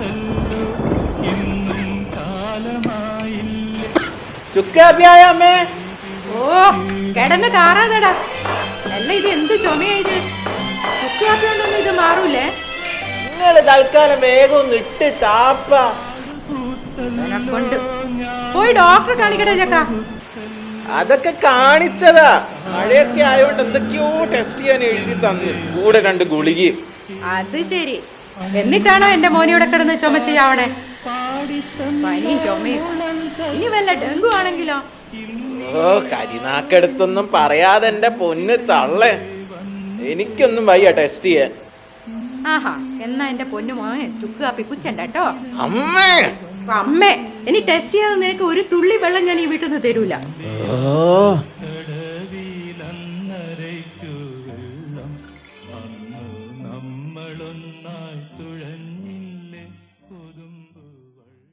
മനസ്സല്ലോ എന്നും കാലമായില്ല. ചുക്കാപ്പിയായ അമ്മേ. ഓ കിടന്ന് കാറാതടാ. അല്ല ഇത് എന്ത് ചുമയായത്? ചുക്കാപ്പിയോണ്ടൊന്നും ഇത് മാറൂലേ? നിങ്ങൾ തൽക്കാലം വേഗം ഇട്ട് താപ്പ. കൊണ്ട് പോയി ഡോക്ടറെ കാണിക്കട്ടെ ചക്ക. അതൊക്കെ കാണിച്ചതാ. മഴയൊക്കെ ആയതുകൊണ്ട് എന്തൊക്കെയോ ടെസ്റ്റ് ചെയ്യാൻ എഴുതി തന്നു. കൂടെ രണ്ട് ഗുളികയും. അത് ശരി. എന്നിട്ടാണോ എന്റെ മോനിവിടെ കിടന്ന് ചുമച്ച് ചാവണേ? പനിയും ചുമയും. ഇനി വല്ല ഡെങ്കു ആണെങ്കിലോ? ഓ കരിനാക്കെടുത്തൊന്നും പറയാതെ എന്റെ പൊന്ന് തള്ളേ. എനിക്കൊന്നും വയ്യ ടെസ്റ്റ് ചെയ്യാൻ. ആഹാ എന്നാ എന്റെ പൊന്നു മോനെ ചുക്ക് കാപ്പി കുച്ചണ്ടോ അമ്മേ! അമ്മേ ഇനി ടെസ്റ്റ് ചെയ്യാതെ നിനക്ക് ഒരു തുള്ളി വെള്ളം ഞാൻ ഈ വീട്ടിൽ നിന്ന് തരൂല. ഓ. തുഴഞ്ഞു